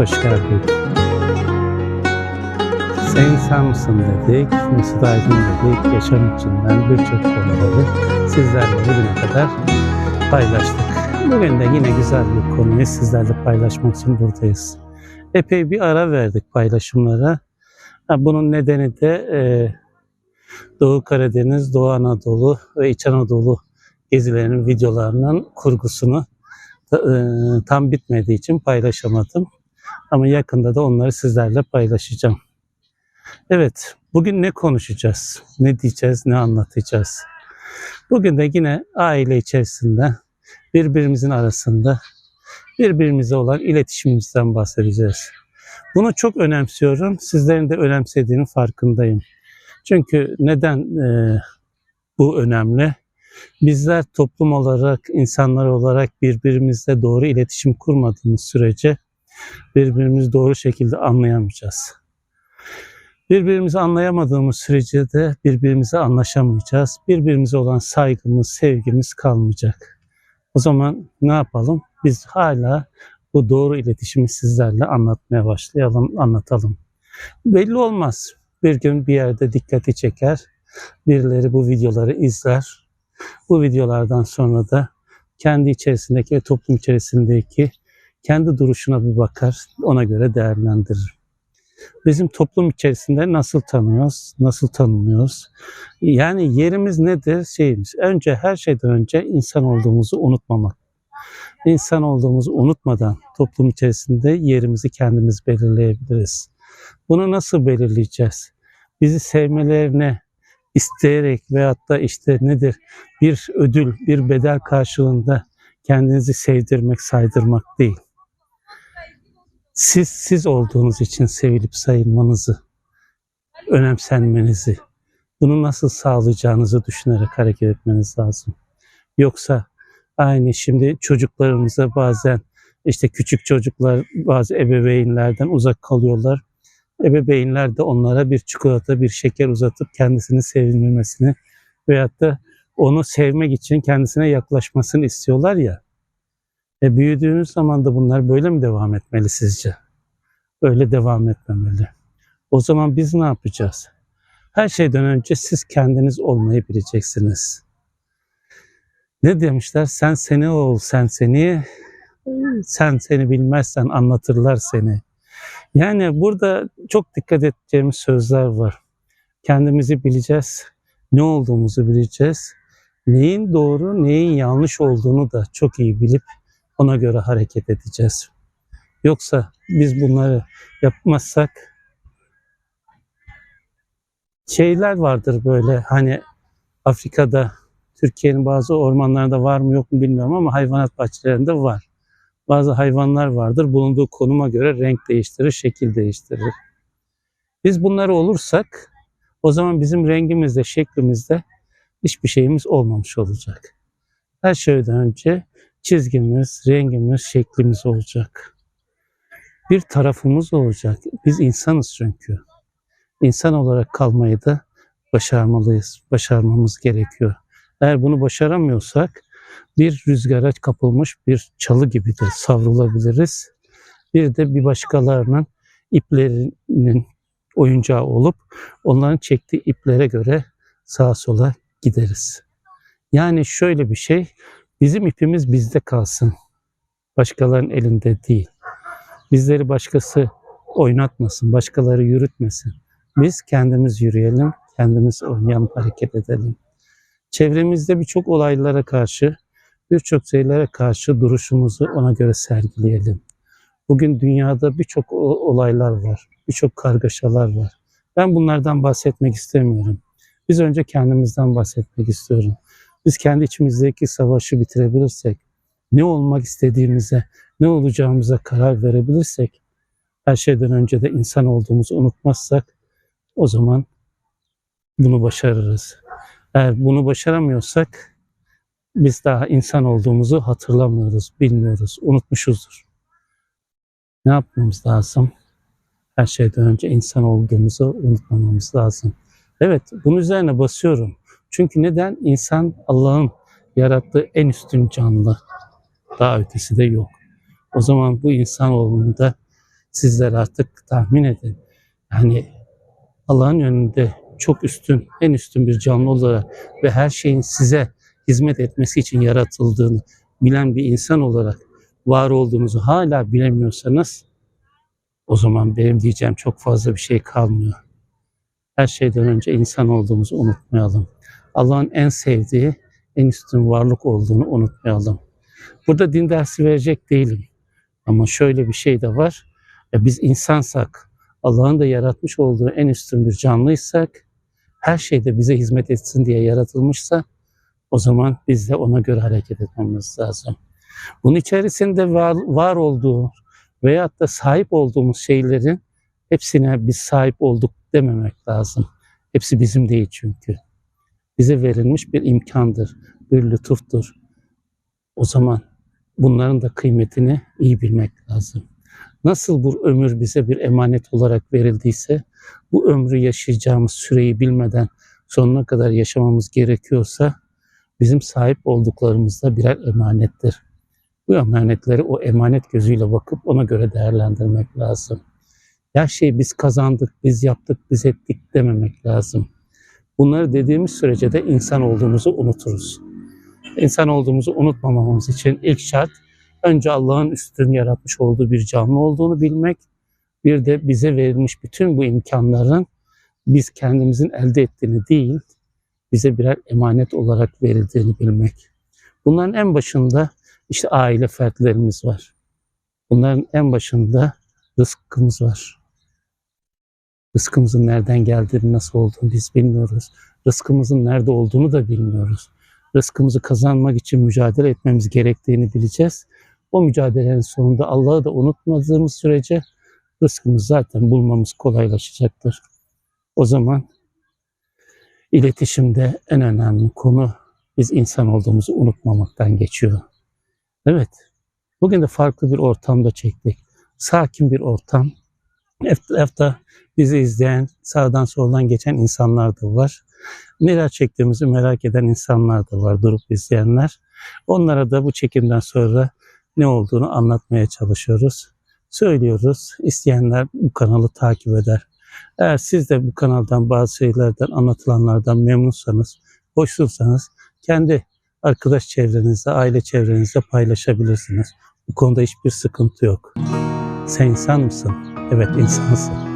hoş geldik. Sen insan mısın dedik, Mesut Aydın dedik, yaşam içinden birçok konuları sizlerle bugüne kadar paylaştık. Bugün de yine güzel bir konuyu sizlerle paylaşmak için buradayız. Epey bir ara verdik paylaşımlara. Bunun nedeni de e, Doğu Karadeniz, Doğu Anadolu ve İç Anadolu gezilerinin videolarının kurgusunu e, tam bitmediği için paylaşamadım. Ama yakında da onları sizlerle paylaşacağım. Evet, bugün ne konuşacağız? Ne diyeceğiz, ne anlatacağız? Bugün de yine aile içerisinde birbirimizin arasında birbirimize olan iletişimimizden bahsedeceğiz. Bunu çok önemsiyorum. Sizlerin de önemsediğinin farkındayım. Çünkü neden e, bu önemli? Bizler toplum olarak, insanlar olarak birbirimizle doğru iletişim kurmadığımız sürece birbirimizi doğru şekilde anlayamayacağız. Birbirimizi anlayamadığımız sürece de birbirimize anlaşamayacağız. Birbirimize olan saygımız, sevgimiz kalmayacak. O zaman ne yapalım? Biz hala bu doğru iletişimi sizlerle anlatmaya başlayalım, anlatalım. Belli olmaz. Bir gün bir yerde dikkati çeker. Birileri bu videoları izler. Bu videolardan sonra da kendi içerisindeki ve toplum içerisindeki kendi duruşuna bir bakar. Ona göre değerlendirir. Bizim toplum içerisinde nasıl tanıyoruz, nasıl tanımlıyoruz? Yani yerimiz nedir? Şeyimiz. Önce her şeyden önce insan olduğumuzu unutmamak. İnsan olduğumuzu unutmadan toplum içerisinde yerimizi kendimiz belirleyebiliriz. Bunu nasıl belirleyeceğiz? Bizi sevmelerine isteyerek veyahut da işte nedir bir ödül, bir bedel karşılığında kendinizi sevdirmek, saydırmak değil. Siz siz olduğunuz için sevilip sayılmanızı, önemsenmenizi, bunu nasıl sağlayacağınızı düşünerek hareket etmeniz lazım. Yoksa aynı şimdi çocuklarımıza bazen işte küçük çocuklar bazı ebeveynlerden uzak kalıyorlar. Ebeveynler de onlara bir çikolata, bir şeker uzatıp kendisini sevinmemesini veyahut da onu sevmek için kendisine yaklaşmasını istiyorlar ya. E büyüdüğünüz zaman da bunlar böyle mi devam etmeli sizce? Öyle devam etmemeli. O zaman biz ne yapacağız? Her şeyden önce siz kendiniz olmayı bileceksiniz. Ne demişler? Sen seni ol, sen seni, sen seni bilmezsen anlatırlar seni. Yani burada çok dikkat edeceğimiz sözler var. Kendimizi bileceğiz, ne olduğumuzu bileceğiz. Neyin doğru, neyin yanlış olduğunu da çok iyi bilip ona göre hareket edeceğiz. Yoksa biz bunları yapmazsak şeyler vardır böyle hani Afrika'da Türkiye'nin bazı ormanlarında var mı yok mu bilmiyorum ama hayvanat bahçelerinde var. Bazı hayvanlar vardır bulunduğu konuma göre renk değiştirir, şekil değiştirir. Biz bunları olursak o zaman bizim rengimizde, şeklimizde hiçbir şeyimiz olmamış olacak. Her şeyden önce çizgimiz, rengimiz, şeklimiz olacak. Bir tarafımız olacak. Biz insanız çünkü. İnsan olarak kalmayı da başarmalıyız. Başarmamız gerekiyor. Eğer bunu başaramıyorsak bir rüzgara kapılmış bir çalı gibi de savrulabiliriz. Bir de bir başkalarının iplerinin oyuncağı olup onların çektiği iplere göre sağa sola gideriz. Yani şöyle bir şey, bizim ipimiz bizde kalsın. Başkalarının elinde değil. Bizleri başkası oynatmasın, başkaları yürütmesin. Biz kendimiz yürüyelim, kendimiz oynayalım, hareket edelim. Çevremizde birçok olaylara karşı, birçok şeylere karşı duruşumuzu ona göre sergileyelim. Bugün dünyada birçok olaylar var, birçok kargaşalar var. Ben bunlardan bahsetmek istemiyorum. Biz önce kendimizden bahsetmek istiyorum. Biz kendi içimizdeki savaşı bitirebilirsek, ne olmak istediğimize, ne olacağımıza karar verebilirsek, her şeyden önce de insan olduğumuzu unutmazsak, o zaman bunu başarırız. Eğer bunu başaramıyorsak, biz daha insan olduğumuzu hatırlamıyoruz, bilmiyoruz, unutmuşuzdur. Ne yapmamız lazım? Her şeyden önce insan olduğumuzu unutmamamız lazım. Evet, bunun üzerine basıyorum. Çünkü neden? İnsan Allah'ın yarattığı en üstün canlı. Daha ötesi de yok. O zaman bu insanoğlunu da sizler artık tahmin edin. Yani Allah'ın önünde çok üstün, en üstün bir canlı olarak ve her şeyin size hizmet etmesi için yaratıldığını bilen bir insan olarak var olduğunuzu hala bilemiyorsanız o zaman benim diyeceğim çok fazla bir şey kalmıyor. Her şeyden önce insan olduğumuzu unutmayalım. Allah'ın en sevdiği, en üstün varlık olduğunu unutmayalım. Burada din dersi verecek değilim. Ama şöyle bir şey de var. Ya biz insansak, Allah'ın da yaratmış olduğu en üstün bir canlıysak, her şeyde bize hizmet etsin diye yaratılmışsa, o zaman biz de ona göre hareket etmemiz lazım. Bunun içerisinde var, var olduğu veyahut da sahip olduğumuz şeylerin hepsine biz sahip olduk dememek lazım. Hepsi bizim değil çünkü. Bize verilmiş bir imkandır, bir lütuftur. O zaman bunların da kıymetini iyi bilmek lazım. Nasıl bu ömür bize bir emanet olarak verildiyse, bu ömrü yaşayacağımız süreyi bilmeden sonuna kadar yaşamamız gerekiyorsa, bizim sahip olduklarımız da birer emanettir. Bu emanetleri o emanet gözüyle bakıp ona göre değerlendirmek lazım. Her şeyi biz kazandık, biz yaptık, biz ettik dememek lazım. Bunları dediğimiz sürece de insan olduğumuzu unuturuz. İnsan olduğumuzu unutmamamız için ilk şart önce Allah'ın üstün yaratmış olduğu bir canlı olduğunu bilmek, bir de bize verilmiş bütün bu imkanların biz kendimizin elde ettiğini değil, bize birer emanet olarak verildiğini bilmek. Bunların en başında işte aile fertlerimiz var. Bunların en başında rızkımız var. Rızkımızın nereden geldiğini, nasıl olduğunu biz bilmiyoruz. Rızkımızın nerede olduğunu da bilmiyoruz. Rızkımızı kazanmak için mücadele etmemiz gerektiğini bileceğiz. O mücadelenin sonunda Allah'ı da unutmadığımız sürece rızkımızı zaten bulmamız kolaylaşacaktır. O zaman iletişimde en önemli konu biz insan olduğumuzu unutmamaktan geçiyor. Evet, bugün de farklı bir ortamda çektik. Sakin bir ortam. Etrafta bizi izleyen, sağdan soldan geçen insanlar da var. Neler çektiğimizi merak eden insanlar da var, durup izleyenler. Onlara da bu çekimden sonra ne olduğunu anlatmaya çalışıyoruz. Söylüyoruz. İsteyenler bu kanalı takip eder. Eğer siz de bu kanaldan bazı şeylerden, anlatılanlardan memnunsanız, hoşsunsanız kendi arkadaş çevrenizde, aile çevrenizde paylaşabilirsiniz. Bu konuda hiçbir sıkıntı yok. Sen insan mısın? Evet insansın.